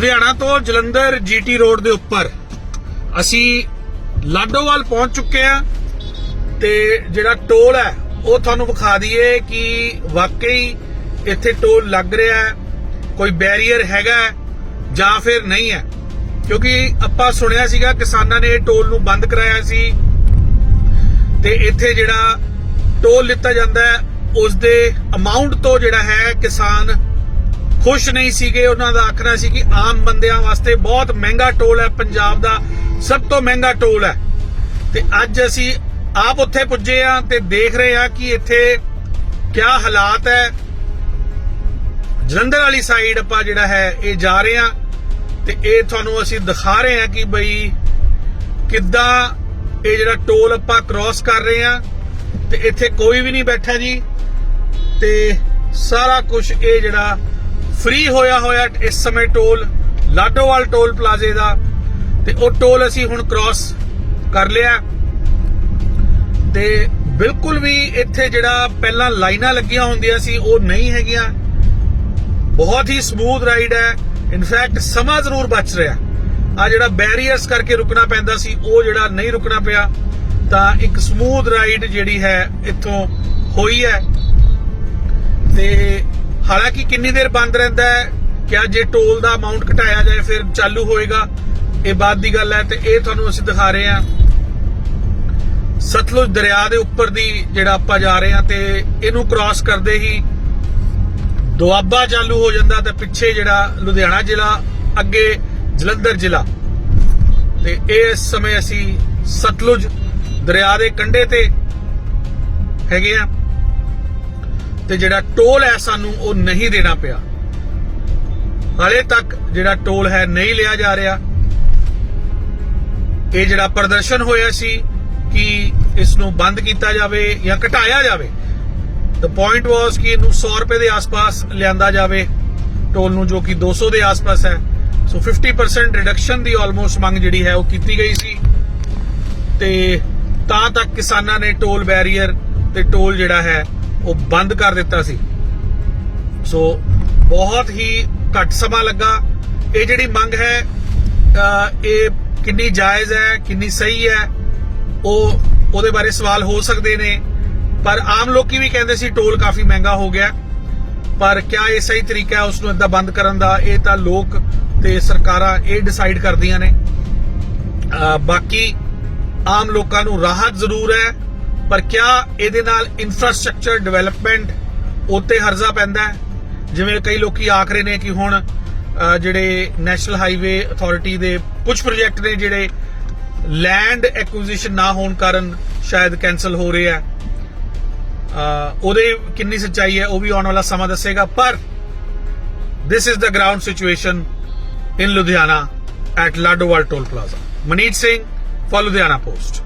ਲੁਧਿਆਣਾ ਤੋਂ Jalandhar GT road ਦੇ ਉੱਪਰ ਅਸੀਂ ਲਾਡੋਵਾਲ ਪਹੁੰਚ ਚੁੱਕੇ ਆ ਤੇ ਜਿਹੜਾ ਟੋਲ ਹੈ, ਉਹ ਤੁਹਾਨੂੰ ਵਿਖਾ ਦਈਏ ਕਿ ਵਾਕਈ ਇੱਥੇ ਟੋਲ ਲੱਗ ਰਿਹਾ ਹੈ, ਕੋਈ ਬੈਰੀਅਰ ਹੈਗਾ ਜਾਂ ਫਿਰ ਨਹੀਂ ਹੈ। ਕਿਉਂਕਿ ਆਪਾਂ ਸੁਣਿਆ ਸੀਗਾ ਕਿਸਾਨਾਂ ਨੇ ਟੋਲ ਨੂੰ ਬੰਦ ਕਰਾਇਆ ਸੀ ਤੇ ਇੱਥੇ ਜਿਹੜਾ ਟੋਲ ਲਿੱਤਾ ਜਾਂਦਾ ਹੈ ਉਸ ਦੇ ਅਮਾਉਂਟ ਤੋਂ ਜਿਹੜਾ ਹੈ ਕਿਸਾਨ ਖੁਸ਼ ਨਹੀਂ ਸੀਗੇ, ਉਹਨਾਂ ਦਾ ਆਖਣਾ ਸੀ ਕਿ ਆਮ ਬੰਦਿਆਂ ਵਾਸਤੇ ਬਹੁਤ ਮਹਿੰਗਾ ਟੋਲ ਹੈ, ਪੰਜਾਬ ਦਾ ਸਭ ਤੋਂ ਮਹਿੰਗਾ ਟੋਲ ਹੈ। ਤੇ ਅੱਜ ਅਸੀਂ ਆਪ ਉੱਥੇ ਪੁੱਜੇ ਆ ਤੇ ਦੇਖ ਰਹੇ ਆ ਕਿ ਇੱਥੇ ਕਿਆ ਹਾਲਾਤ ਹੈ। ਜਲੰਧਰ ਵਾਲੀ ਸਾਈਡ ਆਪਾਂ ਜਿਹੜਾ ਹੈ, ਇਹ ਜਾ ਰਹੇ ਆ ਤੇ ਇਹ ਤੁਹਾਨੂੰ ਅਸੀਂ ਦਿਖਾ ਰਹੇ ਆ ਕਿ ਬਈ ਕਿੱਦਾਂ ਇਹ ਜਿਹੜਾ ਟੋਲ ਆਪਾਂ ਕ੍ਰਾਸ ਕਰ ਰਹੇ ਆ ਤੇ ਇੱਥੇ ਕੋਈ ਵੀ ਨਹੀਂ ਬੈਠਾ ਜੀ। ਤੇ ਸਾਰਾ ਕੁਝ ਇਹ ਜਿਹੜਾ ਫ੍ਰੀ ਹੋਇਆ ਹੋਇਆ ਇਸ ਸਮੇਂ ਟੋਲ, ਲਾਡੋਵਾਲ ਟੋਲ ਪਲਾਜ਼ੇ ਦਾ, ਤੇ ਉਹ ਟੋਲ ਅਸੀਂ ਹੁਣ ਕ੍ਰਾਸ ਕਰ ਲਿਆ। ਤੇ ਬਿਲਕੁਲ ਵੀ ਇੱਥੇ ਜਿਹੜਾ ਪਹਿਲਾਂ ਲਾਈਨਾਂ ਲੱਗੀਆਂ ਹੁੰਦੀਆਂ ਸੀ, ਉਹ ਨਹੀਂ ਹੈਗੀਆਂ। ਬਹੁਤ ਹੀ ਸਮੂਥ ਰਾਈਡ ਹੈ। ਇਨਫੈਕਟ ਸਮਾਂ ਜ਼ਰੂਰ ਬਚ ਰਿਹਾ। ਆ ਜਿਹੜਾ ਬੈਰੀਅਰਸ ਕਰਕੇ ਰੁਕਣਾ ਪੈਂਦਾ ਸੀ, ਉਹ ਜਿਹੜਾ ਨਹੀਂ ਰੁਕਣਾ ਪਿਆ, ਤਾਂ ਇੱਕ ਸਮੂਥ ਰਾਈਡ ਜਿਹੜੀ ਹੈ, ਇੱਥੋਂ ਹੋਈ ਹੈ। ਤੇ ਹਾਲਾਂਕਿ ਕਿੰਨੀ ਦੇਰ ਬੰਦ ਰਹਿੰਦਾ ਹੈ? ਕਿਆ ਜੇ ਟੋਲ ਦਾ ਅਮਾਉਂਟ ਘਟਾਇਆ ਜਾਏ, ਫਿਰ ਚਾਲੂ ਹੋਏਗਾ। ਇਹ ਬਾਤ ਦੀ ਗੱਲ ਹੈ ਤੇ ਇਹ ਤੁਹਾਨੂੰ ਅਸੀਂ ਦਿਖਾ ਰਹੇ ਹਾਂ। ਸਤਲੁਜ ਦਰਿਆ ਦੇ ਉੱਪਰ ਦੀ ਜਿਹੜਾ ਆਪਾਂ ਜਾ ਰਹੇ ਹਾਂ ਤੇ ਇਹਨੂੰ ਕ੍ਰਾਸ ਕਰਦੇ ਹੀ ਦੁਆਬਾ ਚਾਲੂ ਹੋ ਜਾਂਦਾ ਤੇ ਪਿੱਛੇ ਜਿਹੜਾ ਲੁਧਿਆਣਾ ਜ਼ਿਲ੍ਹਾ, ਅੱਗੇ ਜਲੰਧਰ ਜ਼ਿਲ੍ਹਾ। ਤੇ ਇਹ ਇਸ ਸਮੇਂ ਅਸੀਂ ਸਤਲੁਜ ਦਰਿਆ ਦੇ ਕੰਢੇ ਤੇ ਹੈਗੇ ਆ ਤੇ ਜਿਹੜਾ ਟੋਲ ਹੈ ਸਾਨੂੰ ਉਹ ਨਹੀਂ ਦੇਣਾ ਪਿਆ। ਹਾਲੇ ਤੱਕ ਜਿਹੜਾ ਟੋਲ ਹੈ ਨਹੀਂ ਲਿਆ ਜਾ ਰਿਹਾ। ਇਹ ਜਿਹੜਾ ਪ੍ਰਦਰਸ਼ਨ ਹੋਇਆ ਸੀ ਕਿ ਇਸ ਨੂੰ ਬੰਦ ਕੀਤਾ ਜਾਵੇ ਜਾਂ ਘਟਾਇਆ ਜਾਵੇ। ਦ ਪੁਆਇੰਟ ਵਾਸ ਕਿ ਇਹਨੂੰ 100 ਰੁਪਏ ਦੇ ਆਸ-ਪਾਸ ਲਿਆਂਦਾ ਜਾਵੇ। ਟੋਲ ਨੂੰ ਜੋ ਕਿ 200 ਦੇ ਆਸ-ਪਾਸ ਹੈ। ਸੋ 50% ਰਿਡਕਸ਼ਨ ਦੀ ਆਲਮੋਸਟ ਮੰਗ ਜਿਹੜੀ ਹੈ ਉਹ ਕੀਤੀ ਗਈ ਸੀ। ਤੇ ਤਾਂ ਤੱਕ ਕਿਸਾਨਾਂ ਨੇ ਟੋਲ ਬੈਰੀਅਰ ਤੇ ਟੋਲ ਜਿਹੜਾ ਹੈ ਉਹ ਬੰਦ ਕਰ ਦਿੱਤਾ ਸੀ। ਸੋ ਬਹੁਤ ਹੀ ਘੱਟ ਸਮਾਂ ਲੱਗਾ। ਇਹ ਜਿਹੜੀ ਮੰਗ ਹੈ ਇਹ ਕਿੰਨੀ ਜਾਇਜ਼ ਹੈ, ਕਿੰਨੀ ਸਹੀ ਹੈ, ਉਹ ਉਹਦੇ ਬਾਰੇ ਸਵਾਲ ਹੋ ਸਕਦੇ ਨੇ। ਪਰ ਆਮ ਲੋਕੀ ਵੀ ਕਹਿੰਦੇ ਸੀ, ਟੋਲ ਕਾਫੀ ਮਹਿੰਗਾ ਹੋ ਗਿਆ। ਪਰ ਕਿਆ ਇਹ ਸਹੀ ਤਰੀਕਾ ਹੈ ਉਸ ਨੂੰ ਇਦਾਂ ਬੰਦ ਕਰਨ ਦਾ? ਇਹ ਤਾਂ ਲੋਕ ਤੇ ਸਰਕਾਰਾਂ ਇਹ ਡਿਸਾਈਡ ਕਰਦੀਆਂ ਨੇ। ਬਾਕੀ ਆਮ ਲੋਕਾਂ ਨੂੰ ਰਾਹਤ ਜ਼ਰੂਰ ਹੈ। ਪਰ ਕਿਆ ਇਹਦੇ ਨਾਲ ਇਨਫਰਾਸਟ੍ਰਕਚਰ ਡਿਵੈਲਪਮੈਂਟ ਉੱਤੇ ਹਰਜ਼ਾ ਪੈਂਦਾ ਹੈ? ਜਿਵੇਂ ਕਈ ਲੋਕੀ ਆਖ ਰਹੇ ਨੇ ਕਿ ਹੁਣ ਜਿਹੜੇ ਨੈਸ਼ਨਲ ਹਾਈਵੇ ਅਥਾਰਟੀ ਦੇ ਕੁਝ ਪ੍ਰੋਜੈਕਟ ਨੇ ਜਿਹੜੇ ਲੈਂਡ ਐਕੁਜੀਸ਼ਨ ਨਾ ਹੋਣ ਕਾਰਨ ਸ਼ਾਇਦ ਕੈਨਸਲ ਹੋ ਰਹੇ ਆ। ਉਹਦੇ ਕਿੰਨੀ ਸੱਚਾਈ ਹੈ ਉਹ ਵੀ ਆਉਣ ਵਾਲਾ ਸਮਾਂ ਦੱਸੇਗਾ। ਪਰ this is the ground situation in Ludhiana at Ladowal toll plaza Manit Singh for Ludhiana post